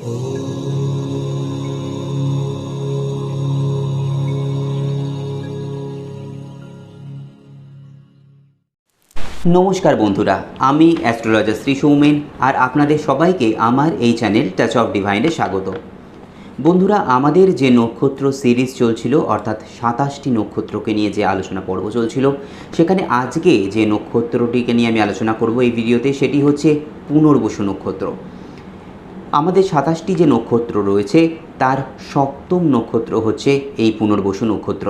নমস্কার বন্ধুরা, আমি অ্যাস্ট্রোলজার শ্রী সৌমেন আর আপনাদের সবাইকে আমার এই চ্যানেল টাচ অফ ডিভাইনে স্বাগত। বন্ধুরা, আমাদের যে নক্ষত্র সিরিজ চলছিল, অর্থাৎ সাতাশটি নক্ষত্রকে নিয়ে যে আলোচনা পর্ব চলছিল, সেখানে আজকে যে নক্ষত্রটিকে নিয়ে আমি আলোচনা করব এই ভিডিওতে সেটি হচ্ছে পুনর্বসু নক্ষত্র। আমাদের সাতাশটি যে নক্ষত্র রয়েছে, তার সপ্তম নক্ষত্র হচ্ছে এই পুনর্বসু নক্ষত্র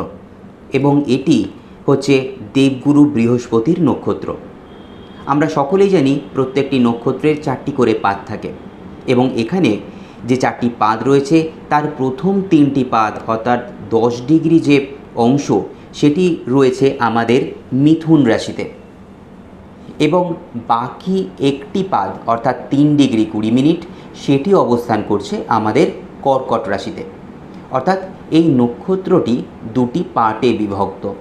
এবং এটি হচ্ছে দেবগুরু বৃহস্পতির নক্ষত্র। আমরা সকলেই জানি প্রত্যেকটি নক্ষত্রের চারটি করে পাদ থাকে এবং এখানে যে চারটি পাদ রয়েছে, তার প্রথম তিনটি পাদ অর্থাৎ দশ ডিগ্রি যে অংশ, সেটি রয়েছে আমাদের মিথুন রাশিতে এবং বাকি একটি পাদ অর্থাৎ তিন ডিগ্রি কুড়ি মিনিট সেটি অবস্থান করছে আমাদের কর্কট রাশিতে। অর্থাৎ এই নক্ষত্রটি দুটি পার্টে বিভক্ত।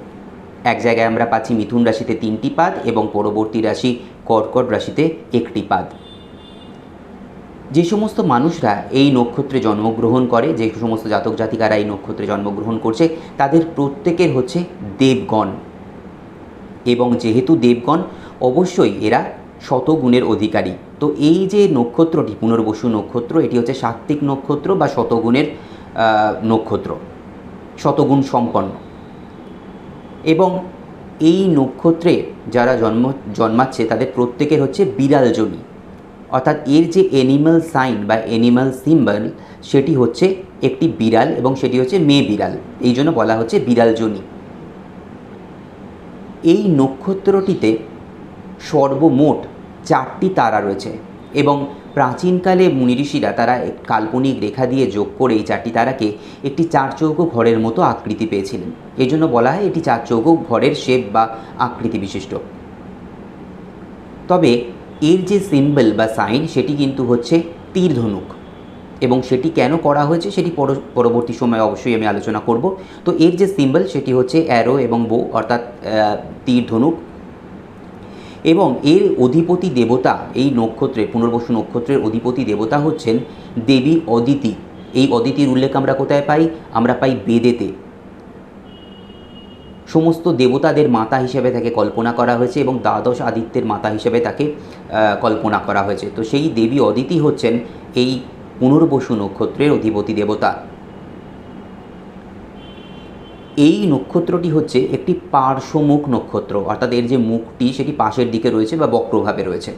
এক জায়গায় আমরা পাচ্ছি মিথুন রাশিতে তিনটি পাদ এবং পরবর্তী রাশি কর্কট রাশিতে একটি পাদ। যে সমস্ত মানুষরা এই নক্ষত্রে জন্মগ্রহণ করে, যে সমস্ত জাতক জাতিকারা এই নক্ষত্রে জন্মগ্রহণ করছে, তাদের প্রত্যেকের হচ্ছে দেবগণ। এবং যেহেতু দেবগণ, অবশ্যই এরা শতগুণের অধিকারী। তো এই যে নক্ষত্রটি, পুনর্বসু নক্ষত্র, এটি হচ্ছে সাত্ত্বিক নক্ষত্র বা শতগুণের নক্ষত্র, শতগুণ সম্পন্ন। এবং এই নক্ষত্রে যারা জন্ম, জন্মাচ্ছে, তাদের প্রত্যেকের হচ্ছে বিড়াল জনি অর্থাৎ এর যে অ্যানিম্যাল সাইন বা অ্যানিম্যাল সিম্বল সেটি হচ্ছে একটি বিড়াল এবং সেটি হচ্ছে মেয়ে বিড়াল। এই জন্য বলা হচ্ছে বিড়াল জনি এই নক্ষত্রটিতে সর্বমোট চারটি তারা রয়েছে এবং প্রাচীনকালে মুনি ঋষিরা তারা কাল্পনিক রেখা দিয়ে যোগ করে এই চারটি তারাকে একটি চারচৌকো ঘরের মতো আকৃতি পেয়েছিলেন। এই জন্য বলা হয় এটি চারচৌকো ঘরের শেপ বা আকৃতি বিশিষ্ট। তবে এর যে সিম্বল বা সাইন সেটি কিন্তু হচ্ছে তীর ধনুক এবং সেটি কেন করা হয়েছে সেটি পর- পরবর্তী সময়ে অবশ্যই আমি আলোচনা করব। তো এর যে সিম্বল সেটি হচ্ছে অ্যারো এবং বো অর্থাৎ তীর ধনুক এবং এর অধিপতি দেবতা, এই নক্ষত্রে পুনর্বসু নক্ষত্রের অধিপতি দেবতা হচ্ছেন দেবী অদিতি। এই অদিতির উল্লেখ আমরা কোথায় পাই? আমরা পাই বেদেতে। সমস্ত দেবতাদের মাতা হিসেবে তাকে কল্পনা করা হয়েছে এবং দ্বাদশ আদিত্যের মাতা হিসেবে তাকে কল্পনা করা হয়েছে। তো সেই দেবী অদিতি হচ্ছেন এই পুনর্বসু নক্ষত্রের অধিপতি দেবতা। এই নক্ষত্রটি হচ্ছে একটি পার্শ্বমুখ নক্ষত্র, অর্থাৎ এর যে মুখটি সেটি পাশের দিকে রয়েছে বা বক্রভাবে রয়েছে।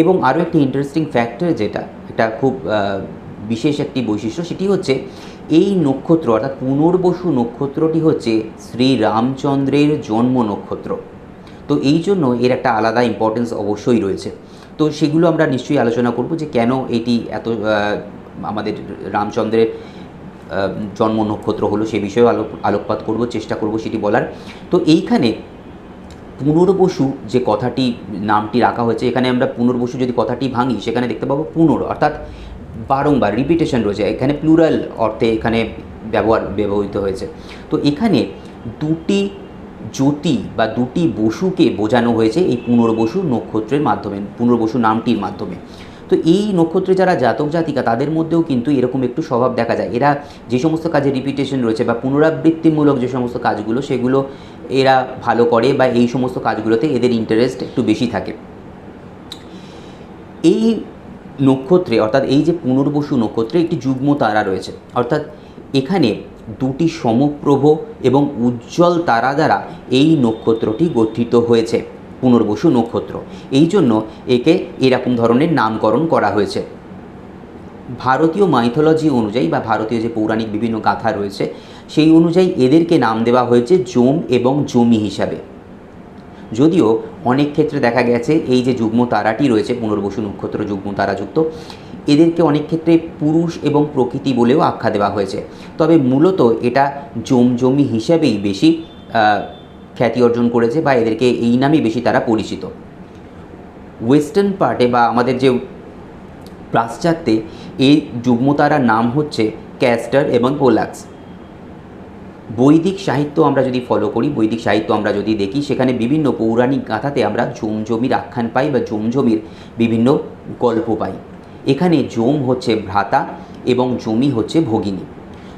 এবং আরও একটি ইন্টারেস্টিং ফ্যাক্টর যেটা এটা খুব বিশেষ একটি বৈশিষ্ট্য, সেটি হচ্ছে এই নক্ষত্র, অর্থাৎ পুনর্বসু নক্ষত্রটি হচ্ছে শ্রী রামচন্দ্রের জন্ম নক্ষত্র। তো এই জন্য এর একটা আলাদা ইম্পর্টেন্স অবশ্যই রয়েছে। তো সেগুলো আমরা নিশ্চয়ই আলোচনা করব যে কেন এটি এত আমাদের রামচন্দ্রের জন্ম নক্ষত্র হলো সে বিষয়েও আলোক, আলোকপাত করব, চেষ্টা করব সেটি বলার। তো এইখানে পুনর্বসু যে কথাটি নামটি রাখা হয়েছে, এখানে আমরা পুনর্বসু যদি কথাটি ভাঙি, সেখানে দেখতে পাবো পুনর, অর্থাৎ বারংবার রিপিটেশন রয়েছে। এখানে প্লুরাল অর্থে এখানে ব্যবহার, ব্যবহৃত হয়েছে। তো এখানে দুটি জ্যোতি বা দুটি বসুকে বোঝানো হয়েছে এই পুনর্বসু নক্ষত্রের মাধ্যমে, পুনর্বসু নামটির মাধ্যমে। তো এই নক্ষত্রে যারা জাতক, জাতিকা, তাদের মধ্যেও কিন্তু এরকম একটু স্বভাব দেখা যায়। এরা যে সমস্ত কাজে রিপিটেশন রয়েছে বা পুনরাবৃত্তিমূলক যে সমস্ত কাজগুলো, সেগুলো এরা ভালো করে বা এই সমস্ত কাজগুলোতে এদের ইন্টারেস্ট একটু বেশি থাকে। এই নক্ষত্রে, অর্থাৎ এই যে পুনর্বসু নক্ষত্রে একটি যুগ্ম তারা রয়েছে। অর্থাৎ এখানে দুটি সমপ্রভ এবং উজ্জ্বল তারা দ্বারা এই নক্ষত্রটি গঠিত হয়েছে। পুনর্বসু নক্ষত্র। এই জন্য একে এরকম ধরনের নামকরণ করা হয়েছে। ভারতীয় মাইথোলজি অনুযায়ী বা ভারতীয় যে পৌরাণিক বিভিন্ন গাথা রয়েছে, সেই অনুযায়ী এদেরকে নাম দেওয়া হয়েছে জোম এবং জমি হিসাবে। যদিও অনেক ক্ষেত্রে দেখা গেছে এই যে যুগ্ম তারাটি রয়েছে, পুনর্বসু নক্ষত্র, যুগ্ম তারাযুক্ত, এদেরকে অনেক ক্ষেত্রে পুরুষ এবং প্রকৃতি বলেও আখ্যা দেওয়া হয়েছে। তবে মূলত এটা জমজমি হিসাবেই বেশি খ্যাতি অর্জন করেছে বা এদেরকে এই নামেই বেশি তারা পরিচিত। ওয়েস্টার্ন পার্টে বা আমাদের যে পাশ্চাত্যে এই যুগ্মতারার নাম হচ্ছে ক্যাস্টার এবং পোলাক্স। বৈদিক সাহিত্য আমরা যদি ফলো করি, বৈদিক সাহিত্য আমরা যদি দেখি, সেখানে বিভিন্ন পৌরাণিক গাথাতে আমরা জমজমির আখ্যান পাই বা জমজমির বিভিন্ন গল্প পাই। এখানে যম হচ্ছে ভ্রাতা এবং জমি হচ্ছে ভগিনী।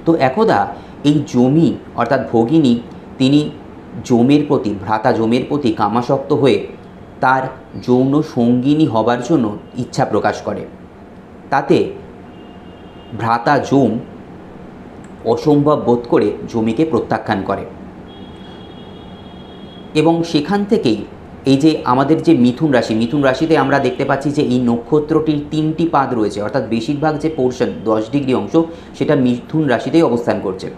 তো একদা এই জমি অর্থাৎ ভগিনী, তিনি যমের প্রতি, ভ্রাতা যমের প্রতি কামাসক্ত হয়ে তার যৌন সঙ্গিনী হবার জন্য ইচ্ছা প্রকাশ করে। তাতে ভ্রাতা জম অসম্ভব বোধ করে জমিকে প্রত্যাখ্যান করে। এবং সেখান থেকেই এই যে আমাদের যে মিথুন রাশি, মিথুন রাশিতে আমরা দেখতে পাচ্ছি যে এই নক্ষত্রটির তিনটি পাদ রয়েছে, অর্থাৎ বেশিরভাগ যে পোর্শন দশ ডিগ্রি অংশ, সেটা মিথুন রাশিতেই অবস্থান করছে।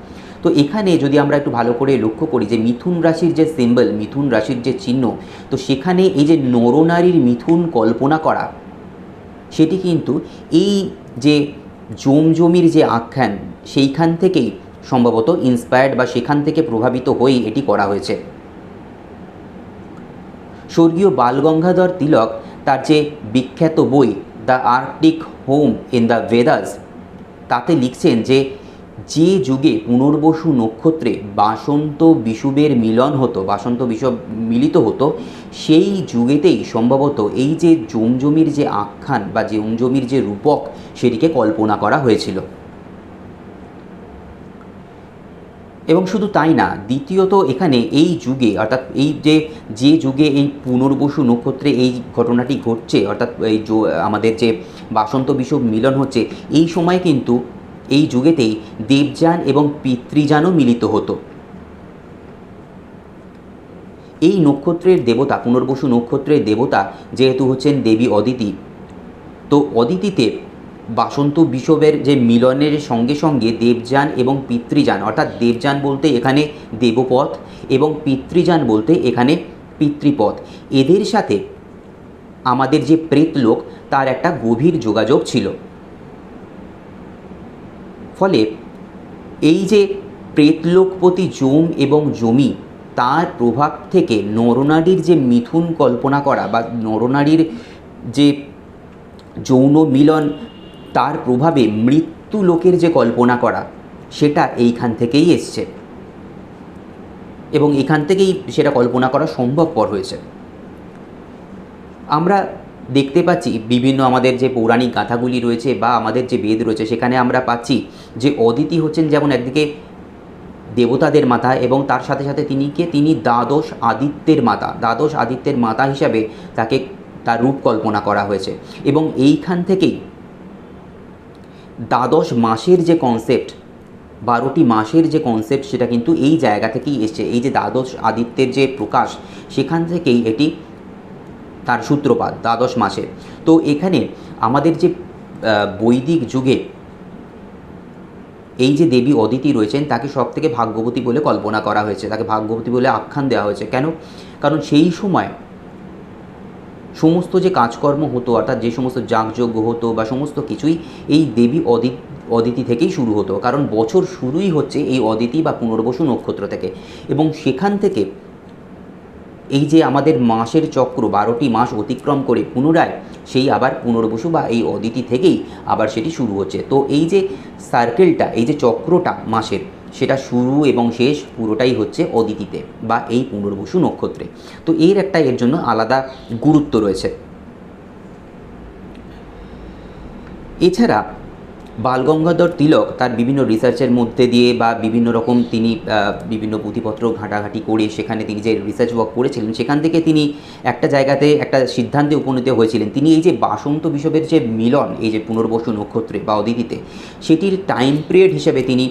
তো এখানে যদি আমরা একটু ভালো করে লক্ষ্য করি যে মিথুন রাশির যে সিম্বল মিথুন রাশির যে চিহ্ন, তো সেখানে এই যে নরনারীর মিথুন কল্পনা করা, সেটি কিন্তু এই যে জমজমির যে আখ্যান, সেইখান থেকেই সম্ভবত ইন্সপায়ার্ড বা সেখান থেকে প্রভাবিত হয়েই এটি করা হয়েছে। স্বর্গীয় বালগঙ্গাধর তিলক তার যে বিখ্যাত বই, the Arctic home in the Vedas তাতে লিখছেন যে যে যুগে পুনর্বসু নক্ষত্রে বাসন্ত বিষুবের মিলন হতো, বাসন্ত বিষব মিলিত হতো, সেই যুগেতেই সম্ভবত এই যে জমজমির যে আখ্যান বা জমজমির যে রূপক, সেটিকে কল্পনা করা হয়েছিল। এবং শুধু তাই না, দ্বিতীয়ত এখানে এই যুগে, অর্থাৎ এই যে যে যুগে এই পুনর্বসু নক্ষত্রে এই ঘটনাটি ঘটছে, অর্থাৎ এই আমাদের যে বাসন্ত বিষব মিলন হচ্ছে, এই সময় কিন্তু এই যুগেতেই দেবযান এবং পিতৃযানও মিলিত হতো। এই নক্ষত্রের দেবতা, পুনর্বসু নক্ষত্রের দেবতা যেহেতু হচ্ছেন দেবী অদিতি, তো অদিতিতে বাসন্ত বিষবের যে মিলনের সঙ্গে সঙ্গে দেবযান এবং পিতৃযান, অর্থাৎ দেবযান বলতে এখানে দেবপথ এবং পিতৃযান বলতে এখানে পিতৃপথ, এদের সাথে আমাদের যে প্রেতলোক, তার একটা গভীর যোগাযোগ ছিল। ফলে এই যে প্রেতলোকপতি যম এবং জমি তার প্রভাব থেকে নরনারীর যে মিথুন কল্পনা করা বা নরনারীর যে যৌন মিলন, তার প্রভাবে মৃত্যু লোকের যে কল্পনা করা, সেটা এইখান থেকেই এসছে। এবং এখান থেকেই সেটা কল্পনা করা সম্ভবপর হয়েছে। আমরা দেখতে পাচ্ছি বিভিন্ন আমাদের যে পৌরাণিক গাথাগুলি রয়েছে বা আমাদের যে বেদ রয়েছে, সেখানে আমরা পাচ্ছি যে অদিতি হচ্ছেন যেমন একদিকে দেবতাদের মাতা এবং তার সাথে সাথে তিনি কে? তিনি দ্বাদশ আদিত্যের মাতা। দ্বাদশ আদিত্যের মাতা হিসাবে তাকে তার রূপ কল্পনা করা হয়েছে। এবং এইখান থেকেই দ্বাদশ মাসের যে কনসেপ্ট বারোটি মাসের যে কনসেপ্ট সেটা কিন্তু এই জায়গা থেকেই এসছে। এই যে দ্বাদশ আদিত্যের যে প্রকাশ, সেখান থেকেই এটি তার সূত্রপাত দ্বাদশ মাসে। তো এখানে আমাদের যে বৈদিক যুগে এই যে দেবী অদিতি রয়েছেন, তাকে সব থেকে ভাগ্যবতী বলে কল্পনা করা হয়েছে, তাকে ভাগ্যবতী বলে আখ্যান দেওয়া হয়েছে। কেন? কারণ সেই সময় সমস্ত যে কাজকর্ম হতো, অর্থাৎ যে সমস্ত যাগযজ্ঞ হতো বা সমস্ত কিছুই এই দেবী অদি, অদিতি থেকেই শুরু হতো। কারণ বছর শুরুই হচ্ছে এই অদিতি বা পুনর্বসু নক্ষত্র থেকে। এবং সেখান থেকে এই যে আমাদের মাসের চক্র, বারোটি মাস অতিক্রম করে পুনরায় সেই আবার পুনর্বসু বা এই অদিতি থেকেই আবার সেটি শুরু হচ্ছে। তো এই যে সার্কেলটা এই যে চক্রটা মাসের, সেটা শুরু এবং শেষ পুরোটাই হচ্ছে অদিতিতে বা এই পুনর্বসু নক্ষত্রে। তো এর একটা এর জন্য আলাদা গুরুত্ব রয়েছে। এছাড়া বালগঙ্গাধর তিলক তার বিভিন্ন রিসার্চের মধ্যে দিয়ে বা বিভিন্ন রকম তিনি বিভিন্ন পুঁথিপত্র ঘাঁটাঘাঁটি করে সেখানে তিনি যে রিসার্চ ওয়ার্ক করেছিলেন, সেখান থেকে তিনি একটা জায়গাতে একটা সিদ্ধান্তে উপনীত হয়েছিলেন। তিনি এই যে বাসন্ত বিষবের যে মিলন, এই যে পুনর্বসু নক্ষত্রে বা অদিতিতে, সেটির টাইম পিরিয়ড হিসেবে তিনি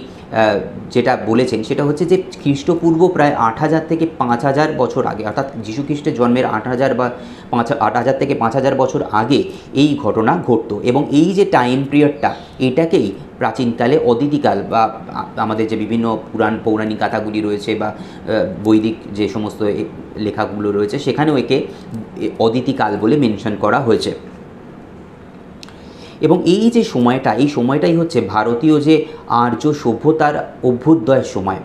যেটা বলেছেন, সেটা হচ্ছে যে খ্রিস্টপূর্ব প্রায় আট হাজার থেকে পাঁচ হাজার বছর আগে, অর্থাৎ যীশু খ্রিস্টের জন্মের আট হাজার বা পাঁচ, আট হাজার থেকে পাঁচ হাজার বছর আগে এই ঘটনা ঘটতো। এবং এই যে টাইম পিরিয়ডটা এটাকেই প্রাচীনকালে অদিতিকাল বা আমাদের যে বিভিন্ন পুরাণ পৌরাণিক গাথাগুলি রয়েছে বা বৈদিক যে সমস্ত লেখাগুলো রয়েছে, সেখানেও একে অদিতিকাল বলে মেনশন করা হয়েছে। এবং এই যে সময়টা, এই সময়টাই হচ্ছে ভারতীয় যে আর্য সভ্যতার অভ্যুদয়ের সময়।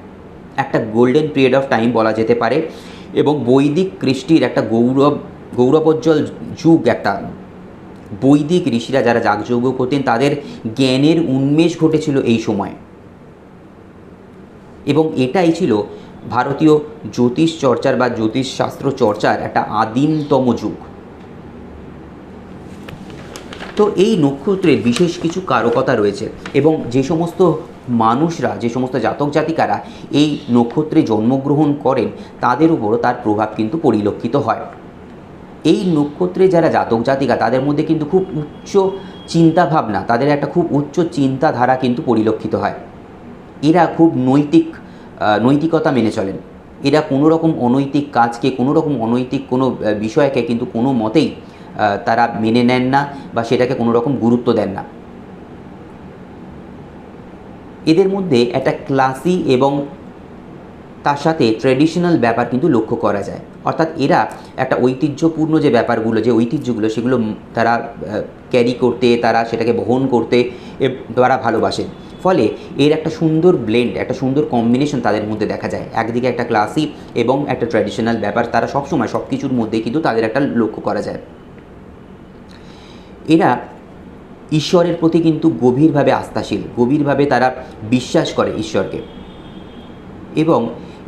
একটা গোল্ডেন পিরিয়ড অফ টাইম বলা যেতে পারে এবং বৈদিক কৃষ্টির একটা গৌরব, গৌরবোজ্জ্বল যুগ একটা বৈদিক ঋষিরা যারা যাগযজ্ঞ করতেন, তাদের জ্ঞানের উন্মেষ ঘটেছিল এই সময়। এবং এটাই ছিল ভারতীয় জ্যোতিষ চর্চার বা জ্যোতিষশাস্ত্র চর্চার একটা আদিমতম যুগ। তো এই নক্ষত্রের বিশেষ কিছু কারকতা রয়েছে এবং যে সমস্ত মানুষরা, যে সমস্ত জাতক জাতিকারা এই নক্ষত্রে জন্মগ্রহণ করেন, তাদের উপরও তার প্রভাব কিন্তু পরিলক্ষিত হয়। এই নক্ষত্রে যারা জাতক জাতিকা, তাদের মধ্যে কিন্তু খুব উচ্চ চিন্তাভাবনা, তাদের একটা খুব উচ্চ চিন্তাধারা কিন্তু পরিলক্ষিত হয়। এরা খুব নৈতিক নৈতিকতা মেনে চলেন। এরা কোনো রকম অনৈতিক কাজকে, কোনো রকম অনৈতিক কোনো বিষয়কে কিন্তু কোনো মতেই তারা মেনে নেন না বা সেটাকে কোনো রকম গুরুত্ব দেন না। এদের মধ্যে একটা ক্লাসি এবং তার সাথে ট্র্যাডিশনাল ব্যাপার কিন্তু লক্ষ্য করা যায়। অর্থাৎ এরা একটা ঐতিহ্যপূর্ণ যে ব্যাপারগুলো, যে ঐতিহ্যগুলো, সেগুলো তারা ক্যারি করতে, তারা সেটাকে বহন করতে তারা ভালোবাসেন ফলে এর একটা সুন্দর ব্লেন্ড একটা সুন্দর কম্বিনেশন তাদের মধ্যে দেখা যায়। একদিকে একটা ক্লাসি এবং একটা ট্র্যাডিশনাল ব্যাপার, তারা সবসময় সব কিছুর মধ্যে কিন্তু তাদের একটা লক্ষ্য করা যায়। এরা ঈশ্বরের প্রতি কিন্তু গভীরভাবে আস্থাশীল, গভীরভাবে তারা বিশ্বাস করে ঈশ্বরকে। এবং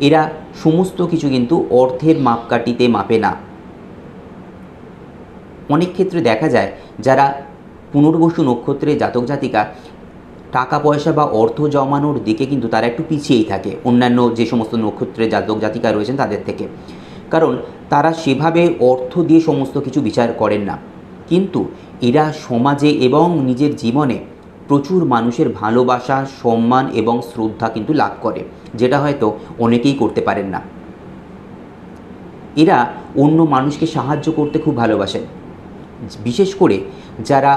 এরা সমস্ত কিছু কিন্তু অর্থের মাপকাঠিতে মাপে না। অনেক ক্ষেত্রে দেখা যায় যারা পুনর্বসু নক্ষত্রে জাতক জাতিকা, টাকা পয়সা বা অর্থ জমানোর দিকে কিন্তু তারা একটু পিছিয়েই থাকে অন্যান্য যে সমস্ত নক্ষত্রে জাতক জাতিকা রয়েছেন তাদের থেকে। কারণ তারা সেভাবে অর্থ দিয়ে সমস্ত কিছু বিচার করেন না। কিন্তু এরা সমাজে এবং নিজের জীবনে প্রচুর মানুষের ভালোবাসা, সম্মান এবং শ্রদ্ধা কিন্তু লাভ করে, যেটা হয়তো অনেকেই করতে পারেন না। এরা অন্য মানুষকে সাহায্য করতে খুব ভালোবাসেন। বিশেষ করে যারা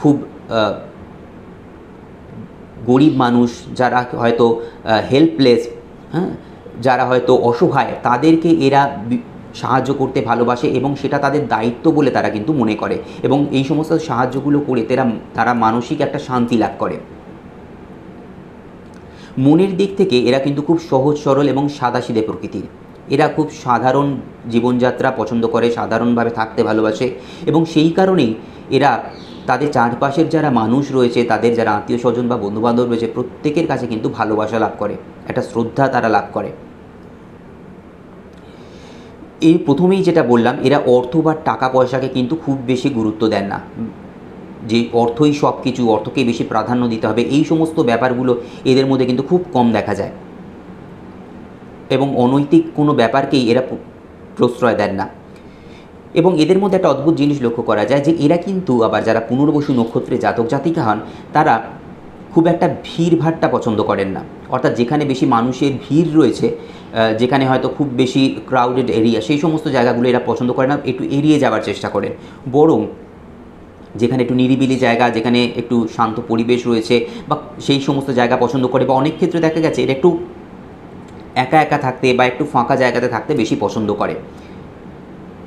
খুব গরিব মানুষ, যারা হয়তো হেল্পলেস হ্যাঁ? যারা হয়তো অসহায়, তাদেরকে এরা সাহায্য করতে ভালোবাসে এবং সেটা তাদের দায়িত্ব বলে তারা কিন্তু মনে করে এবং এই সমস্ত সাহায্যগুলো করে তারা তারা মানসিক একটা শান্তি লাভ করে। মনের দিক থেকে এরা কিন্তু খুব সহজ, সরল এবং সাদাসিধে প্রকৃতির। এরা খুব সাধারণ জীবনযাত্রা পছন্দ করে, সাধারণভাবে থাকতে ভালোবাসে এবং সেই কারণেই এরা তাদের চারপাশের যারা মানুষ রয়েছে, তাদের যারা আত্মীয় স্বজন বা বন্ধুবান্ধব রয়েছে, প্রত্যেকের কাছে কিন্তু ভালোবাসা লাভ করে, একটা শ্রদ্ধা তারা লাভ করে। এই প্রথমেই যেটা বললাম, এরা অর্থ বা টাকা পয়সাকে কিন্তু খুব বেশি গুরুত্ব দেন না। যে অর্থই সব কিছু অর্থকে বেশি প্রাধান্য দিতে হবে, এই সমস্ত ব্যাপারগুলো এদের মধ্যে কিন্তু খুব কম দেখা যায়। এবং অনৈতিক কোনো ব্যাপারকেই এরা প্রশ্রয় দেন না। এবং এদের মধ্যে একটা অদ্ভুত জিনিস লক্ষ্য করা যায় যে, এরা কিন্তু আবার যারা পুনর্বসু নক্ষত্রে জাতক জাতিকা হন, তারা খুব একটা ভিড় ভাট্টা পছন্দ করেন না। অর্থাৎ যেখানে বেশি মানুষের ভিড় রয়েছে যেখানে হয়তো খুব বেশি ক্রাউডেড এরিয়া সেই সমস্ত জায়গাগুলো এরা পছন্দ করে না, একটু এড়িয়ে যাওয়ার চেষ্টা করেন বরং যেখানে একটু নিরিবিলি জায়গা, যেখানে একটু শান্ত পরিবেশ রয়েছে বা সেই সমস্ত জায়গা পছন্দ করে বা অনেক ক্ষেত্রে দেখা গেছে এটা একটু একা একা থাকতে বা একটু ফাঁকা জায়গাতে থাকতে বেশি পছন্দ করে।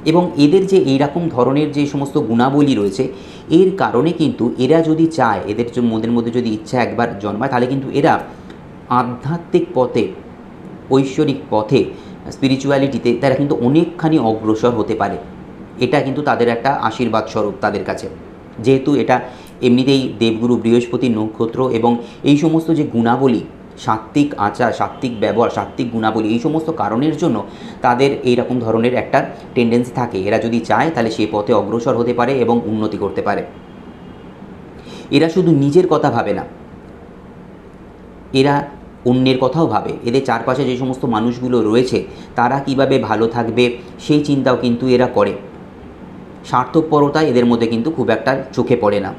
এবং এদের যে এইরকম ধরনের যে সমস্ত গুণাবলী রয়েছে, এর কারণে কিন্তু এরা যদি চায়, এদের মনের মধ্যে যদি ইচ্ছা একবার জন্মায়, তাহলে কিন্তু এরা আধ্যাত্মিক পথে ঐশ্বরিক পথে স্পিরিচুয়ালিটিতে তারা কিন্তু অনেকখানি অগ্রসর হতে পারে। এটা কিন্তু তাদের একটা আশীর্বাদ স্বরূপ তাদের কাছে। যেহেতু এটা এমনিতেই দেবগুরু বৃহস্পতি নক্ষত্র এবং এই সমস্ত যে গুণাবলী, সাত্ত্বিক আচার, সাত্ত্বিক ব্যবহার, সাত্ত্বিক গুণাবলী, এই সমস্ত কারণের জন্য তাদের এই রকম ধরনের একটা টেন্ডেন্সি থাকে। এরা যদি চায়, তাহলে সেই পথে অগ্রসর হতে পারে এবং উন্নতি করতে পারে। এরা শুধু নিজের কথা ভাবে না। এরা অন্যের কথাও ভাবে। এদের চারপাশে যে সমস্ত মানুষগুলো রয়েছে, তারা কীভাবে ভালো থাকবে, সেই চিন্তাও কিন্তু এরা করে। স্বার্থপরতা এদের মধ্যে কিন্তু খুব একটা চোখে পড়ে না।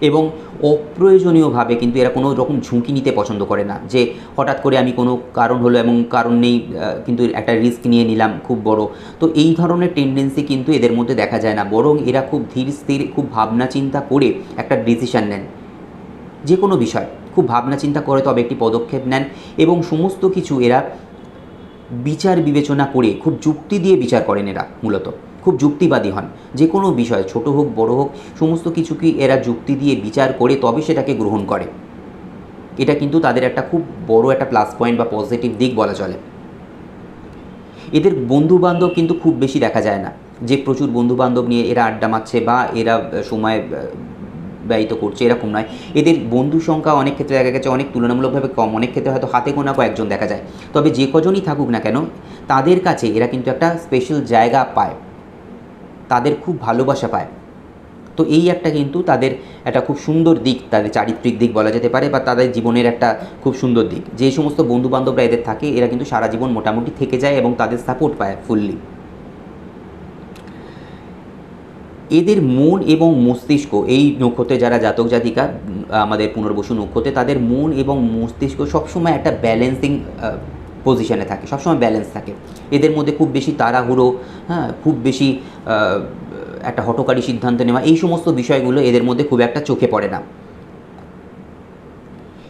এবং অপ্রয়োজনীয়ভাবে কিন্তু এরা কোনো রকম ঝুঁকি নিতে পছন্দ করে না। যে হঠাৎ করে আমি কোনো কারণ হলো এবং কারণ নেই কিন্তু একটা রিস্ক নিয়ে নিলাম, খুব বড়। তো এই ধরনের টেন্ডেন্সি কিন্তু এদের মধ্যে দেখা যায় না। বরং এরা খুব ধীর স্থির, খুব ভাবনা চিন্তা করে একটা ডিসিশন নেন। যে কোনো বিষয়। খুব ভাবনা চিন্তা করে তবে একটি পদক্ষেপ নেন এবং সমস্ত কিছু এরা বিচার বিবেচনা করে, খুব যুক্তি দিয়ে বিচার করেন এরা মূলত। খুব যুক্তিবাদী হন। যে কোনো বিষয়, ছোট হোক, বড় হোক, সমস্ত কিছুকেই এরা যুক্তি দিয়ে বিচার করে তবে সেটাকে গ্রহণ করে। এটা কিন্তু তাদের একটা খুব বড় একটা প্লাস পয়েন্ট বা পজিটিভ দিক বলা চলে। এদের বন্ধু বান্ধব কিন্তু খুব বেশি দেখা যায় না। যে প্রচুর বন্ধু বান্ধব নিয়ে এরা আড্ডা মারছে বা এরা সময় ব্যয়িত করছে, এরকম নয়। এদের বন্ধু সংখ্যা অনেক ক্ষেত্রে দেখা গেছে, অনেক তুলনামূলকভাবে কম। অনেক ক্ষেত্রে হয়তো হাতে গোনা কয়েকজন দেখা যায়। তবে যে কজনই থাকুক না কেন, তাদের কাছে এরা কিন্তু একটা স্পেশাল জায়গা পায়। তাদের খুব ভালোবাসা পায়। তো এই একটা কিন্তু তাদের একটা খুব সুন্দর দিক, তাদের চারিত্রিক দিক বলা যেতে পারে বা তাদের জীবনের একটা খুব সুন্দর দিক। যে সমস্ত বন্ধু বান্ধবরা এদের থাকে, এরা কিন্তু সারা জীবন মোটামুটি থেকে যায় এবং তাদের সাপোর্ট পায় ফুললি এদের মন এবং মস্তিষ্ক, এই নক্ষত্রে যারা জাতক জাতিকা, আমাদের পুনর্বসু নক্ষত্রে, তাদের মন এবং মস্তিষ্ক সবসময় একটা ব্যালেন্সিং পজিশানে থাকে, সবসময় ব্যালেন্স থাকে। এদের মধ্যে খুব বেশি তাড়াহুড়ো হ্যাঁ খুব বেশি একটা হটকারী সিদ্ধান্ত নেওয়া, এই সমস্ত বিষয়গুলো এদের মধ্যে খুব একটা চোখে পড়ে না।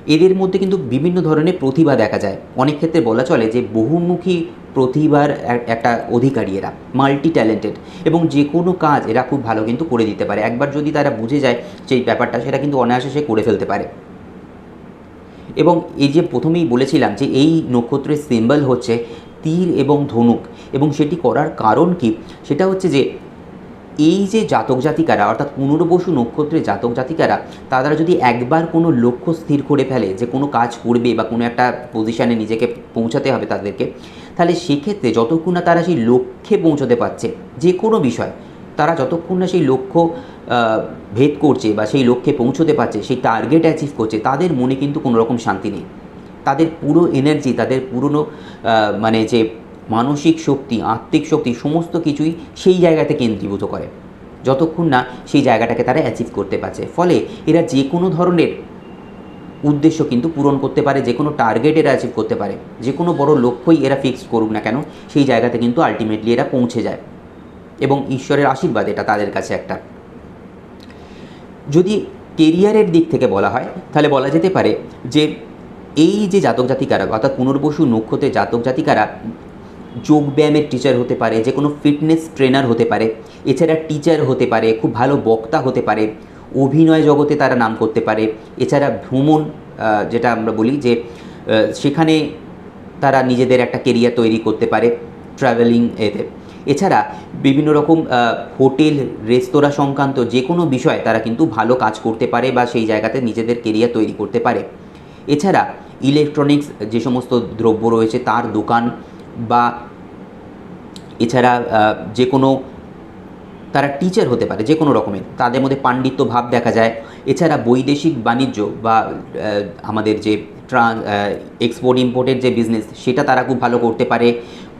এদের মধ্যে কিন্তু বিভিন্ন ধরনের প্রতিভা দেখা যায়। অনেক ক্ষেত্রে বলা চলে যে বহুমুখী প্রতিভার এক- একটা অধিকারী এরা মাল্টি ট্যালেন্টেড এবং যে কোনো কাজ এরা খুব ভালো কিন্তু করে দিতে পারে। একবার যদি তারা বুঝে যায় সেই ব্যাপারটা, সেটা কিন্তু অনায়াসে সে করে ফেলতে পারে। এবং এই যে প্রথমেই বলেছিলাম যে এই নক্ষত্রের সিম্বল হচ্ছে তীর এবং ধনুক এবং সেটি করার কারণ কি? সেটা হচ্ছে যে এই যে জাতক জাতিকারা, অর্থাৎ পুনর্বসু নক্ষত্রের জাতক জাতিকারা, তারা যদি একবার কোনো লক্ষ্য স্থির করে ফেলে যে কোনো কাজ করবে বা কোনো একটা পজিশানে নিজেকে পৌঁছাতে হবে তাদেরকে, তাহলে সেক্ষেত্রে যতক্ষণ না তারা সেই লক্ষ্যে পৌঁছতে পারছে, যে কোনো বিষয়, তারা যতক্ষণ না সেই লক্ষ্য ভেদ করছে বা সেই লক্ষ্যে পৌঁছতে পারছে, সেই টার্গেট অ্যাচিভ করছে, তাদের মনে কিন্তু কোনো রকম শান্তি নেই। তাদের পুরো এনার্জি তাদের পুরনো মানে যে মানসিক শক্তি, আত্মিক শক্তি, সমস্ত কিছুই সেই জায়গাতে কেন্দ্রীভূত করে। যতক্ষণ না সেই জায়গাটাকে তারা অ্যাচিভ করতে পারছে। ফলে এরা যে কোনো ধরনের উদ্দেশ্য কিন্তু পূরণ করতে পারে যে কোনো টার্গেট এরা অ্যাচিভ করতে পারে। যে কোনো বড় লক্ষ্যই এরা ফিক্স করুক না কেন, সেই জায়গাতে কিন্তু আলটিমেটলি এরা পৌঁছে যায়। এবং ঈশ্বরের আশীর্বাদ এটা তাদের কাছে একটা। যদি কেরিয়ারের দিক থেকে বলা হয়, তাহলে বলা যেতে পারে যে এই যে জাতক জাতিকারা অর্থাৎ পুনর্বসু নক্ষত্রের জাতক জাতিকারা যোগব্যায়ামের টিচার হতে পারে, যে কোনো ফিটনেস ট্রেনার হতে পারে, এছাড়া টিচার হতে পারে, খুব ভালো বক্তা হতে পারে, অভিনয় জগতে তারা নাম করতে পারে, এছাড়া ভ্রমণ যেটা আমরা বলি যে সেখানে তারা নিজেদের একটা কেরিয়ার তৈরি করতে পারে ট্রাভেলিং এতে। এছাড়া বিভিন্ন রকম হোটেল রেস্তোরাঁ সংক্রান্ত যে কোনো বিষয়ে তারা কিন্তু ভালো কাজ করতে পারে বা সেই জায়গাতে নিজেদের কেরিয়ার তৈরি করতে পারে। এছাড়া ইলেকট্রনিক্স যে সমস্ত দ্রব্য রয়েছে, তার দোকান বা এছাড়া যে কোনো তারা টিচার হতে পারে, যে কোনো রকমের। তাদের মধ্যে পাণ্ডিত্য ভাব দেখা যায়। এছাড়া বৈদেশিক বাণিজ্য বা আমাদের যে ট্রান এক্সপোর্ট ইম্পোর্টের যে বিজনেস সেটা তারা খুব ভালো করতে পারে।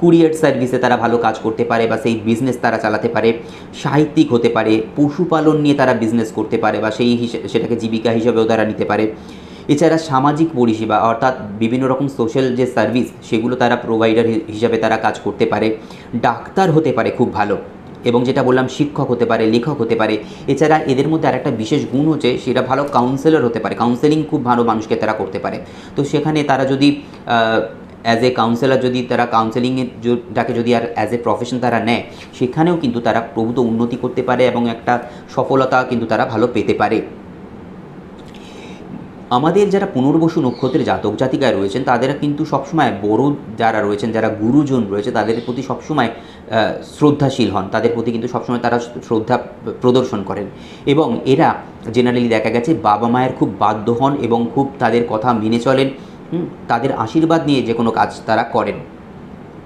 কুরিয়ার সার্ভিসে তারা ভালো কাজ করতে পারে বা সেই বিজনেস তারা চালাতে পারে। সাহিত্যিক হতে পারে, পশুপালন নিয়ে তারা বিজনেস করতে পারে বা সেই সেটাকে জীবিকা হিসেবেও তারা নিতে পারে। এছাড়া সামাজিক পরিষেবা, অর্থাৎ বিভিন্ন রকম সোশ্যাল যে সার্ভিস সেগুলো তারা প্রোভাইডার হিসাবে তারা কাজ করতে পারে। ডাক্তার হতে পারে খুব ভালো এবং যেটা বললাম, শিক্ষক হতে পারে, লেখক হতে পারে। এছাড়া এদের মধ্যে আরেকটা বিশেষ গুণ হচ্ছে, সেটা ভালো কাউন্সেলর হতে পারে। কাউন্সেলিং খুব ভালো মানুষকে তারা করতে পারে। তো সেখানে তারা যদি অ্যাজ এ কাউন্সেলর যদি তারা কাউন্সেলিংয়ের টাকে যদি আর অ্যাজ এ প্রফেশন তারা নেয়, সেখানেও কিন্তু তারা প্রভূত উন্নতি করতে পারে এবং একটা সফলতা কিন্তু তারা ভালো পেতে পারে। আমাদের যারা পুনর্বসু নক্ষত্রের জাতক জাতিকায় রয়েছেন, তাদেরা কিন্তু সবসময় বড় যারা রয়েছেন, যারা গুরুজন রয়েছে, তাদের প্রতি সবসময় শ্রদ্ধাশীল হন। তাদের প্রতি কিন্তু সবসময় তারা শ্রদ্ধা প্রদর্শন করেন। এবং এরা জেনারেলি দেখা গেছে বাবা মায়ের খুব বাধ্য হন এবং খুব তাদের কথা মেনে চলেন। তাদের আশীর্বাদ নিয়ে যে কোনো কাজ তারা করেন।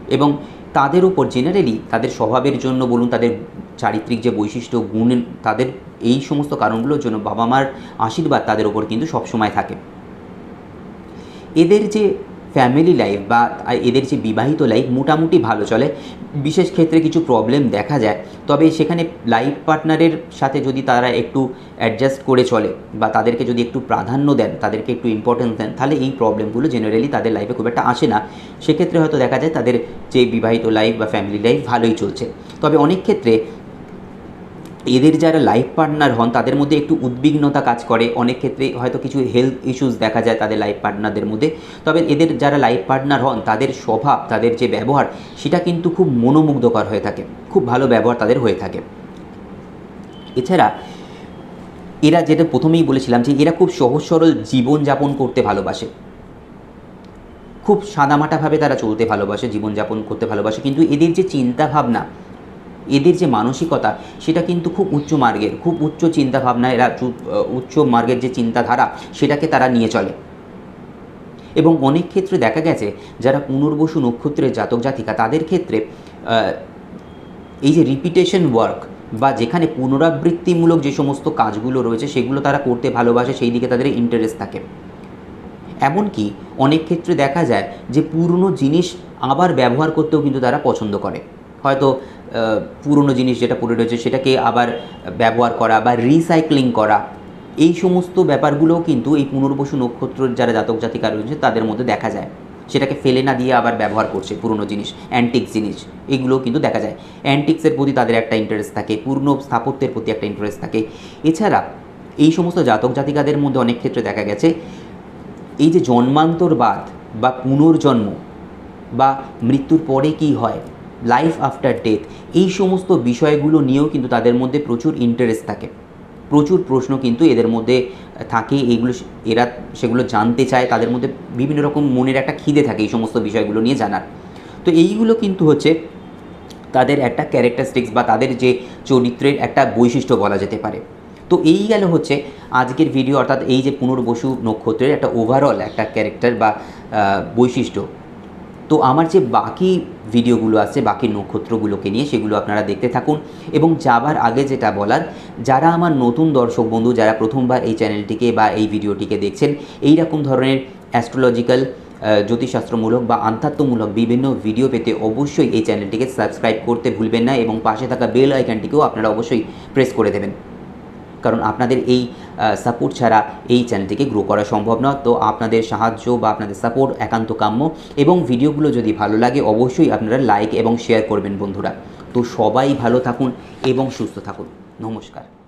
এবং তাদের উপর জেনারেলি তাদের স্বভাবের জন্য বলুন, তাদের চারিত্রিক যে বৈশিষ্ট্য, গুণ, তাদের এই সমস্ত কারণগুলোর জন্য বাবা মার আশীর্বাদ তাদের ওপর কিন্তু সবসময় থাকে। এদের যে ফ্যামিলি লাইফ বা এদের যে বিবাহিত লাইফ মোটামুটি ভালো চলে। বিশেষ ক্ষেত্রে কিছু প্রবলেম দেখা যায়। তবে সেখানে লাইফ পার্টনারের সাথে যদি তারা একটু অ্যাডজাস্ট করে চলে বা তাদেরকে যদি একটু প্রাধান্য দেন, তাদেরকে একটু ইম্পর্টেন্স দেন, তাহলে এই প্রবলেমগুলো জেনারেলি তাদের লাইফে খুব একটা আসে না। সেক্ষেত্রে হয়তো দেখা যায় তাদের যে বিবাহিত লাইফ বা ফ্যামিলি লাইফ ভালোই চলছে। তবে অনেক ক্ষেত্রে এদের যারা লাইফ পার্টনার হন, তাদের মধ্যে একটু উদ্বিগ্নতা কাজ করে। অনেক ক্ষেত্রে হয়তো কিছু হেলথ ইস্যুস দেখা যায় তাদের লাইফ পার্টনারদের মধ্যে। তবে এদের যারা লাইফ পার্টনার হন, তাদের স্বভাব, তাদের যে ব্যবহার, সেটা কিন্তু খুব মনোমুগ্ধকর হয়ে থাকে। খুব ভালো ব্যবহার তাদের হয়ে থাকে। এছাড়া, এরা যেটা প্রথমেই বলেছিলাম যে এরা খুব সহজ সরল জীবনযাপন করতে ভালোবাসে। খুব সাদামাটাভাবে তারা চলতে ভালোবাসে, জীবনযাপন করতে ভালোবাসে। কিন্তু এদের যে চিন্তা ভাবনা এদের যে মানসিকতা, সেটা কিন্তু খুব উচ্চ মার্গের, খুব উচ্চ চিন্তাভাবনা এরা উচ্চ মার্গের যে চিন্তাধারা, সেটাকে তারা নিয়ে চলে। এবং অনেক ক্ষেত্রে দেখা গেছে, যারা পুনর্বসু নক্ষত্রের জাতক জাতিকা, তাদের ক্ষেত্রে এই যে রিপিটেশন ওয়ার্ক বা যেখানে পুনরাবৃত্তিমূলক যে সমস্ত কাজগুলো রয়েছে, সেগুলো তারা করতে ভালোবাসে, সেই দিকে তাদের ইন্টারেস্ট থাকে। এমনকি অনেক ক্ষেত্রে দেখা যায় যে পুরনো জিনিস আবার ব্যবহার করতেও কিন্তু তারা পছন্দ করে। হয়তো পুরনো জিনিস যেটা পড়ে রয়েছে সেটাকে আবার ব্যবহার করা বা রিসাইক্লিং করা। এই সমস্ত ব্যাপারগুলোও কিন্তু এই পুনর্বসু নক্ষত্রের যারা জাতক জাতিকা রয়েছে তাদের মধ্যে দেখা যায়। সেটাকে ফেলে না দিয়ে আবার ব্যবহার করছে পুরনো জিনিস অ্যান্টিক জিনিস। এগুলোও কিন্তু দেখা যায়। অ্যান্টিক্সের প্রতি তাদের একটা ইন্টারেস্ট থাকে, পূর্ণ স্থাপত্যের প্রতি একটা ইন্টারেস্ট থাকে। এছাড়া, এই সমস্ত জাতক জাতিকাদের মধ্যে অনেক ক্ষেত্রে দেখা গেছে, এই যে জন্মান্তরবাদ বা পুনর্জন্ম বা মৃত্যুর পরে কি হয় লাইফ আফটার ডেথ এই সমস্ত বিষয়গুলো নিয়েও কিন্তু তাদের মধ্যে প্রচুর ইন্টারেস্ট থাকে। প্রচুর প্রশ্ন কিন্তু এদের মধ্যে থাকে এইগুলো এরা সেগুলো জানতে চায়, তাদের মধ্যে বিভিন্ন রকম মনের একটা খিদে থাকে এই সমস্ত বিষয়গুলো নিয়ে জানার। তো এইগুলো কিন্তু হচ্ছে তাদের একটা ক্যারেক্টারিস্টিক্স বা তাদের যে চরিত্রের একটা বৈশিষ্ট্য বলা যেতে পারে। তো এই গেল হচ্ছে আজকের ভিডিও অর্থাৎ এই যে পুনর্বসু নক্ষত্রের একটা ওভারঅল একটা ক্যারেক্টার বা বৈশিষ্ট্য। তো আমার যে বাকি ভিডিওগুলো আছে, বাকি নক্ষত্রগুলোকে নিয়ে সেগুলো আপনারা দেখতে থাকুন। এবং যাবার আগে যেটা বলার, যারা আমার নতুন দর্শক বন্ধু, যারা প্রথমবার এই চ্যানেলটিকে বা এই ভিডিওটিকে দেখছেন, এই রকম ধরনের অ্যাস্ট্রোলজিক্যাল জ্যোতিষশাস্ত্রমূলক বা আধ্যাত্মমূলক বিভিন্ন ভিডিও পেতে অবশ্যই এই চ্যানেলটিকে সাবস্ক্রাইব করতে ভুলবেন না এবং পাশে থাকা বেল আইকনটিকেও আপনারা অবশ্যই প্রেস করে দেবেন। কারণ আপনাদের এই সাপোর্ট ছাড়া এই চ্যানেলটিকে গ্রো করা সম্ভব নয়। তো আপনাদের সাহায্য বা আপনাদের সাপোর্ট একান্ত কাম্য এবং ভিডিওগুলো যদি ভালো লাগে, অবশ্যই আপনারা লাইক এবং শেয়ার করবেন বন্ধুরা। তো সবাই ভালো থাকুন এবং সুস্থ থাকুন। নমস্কার।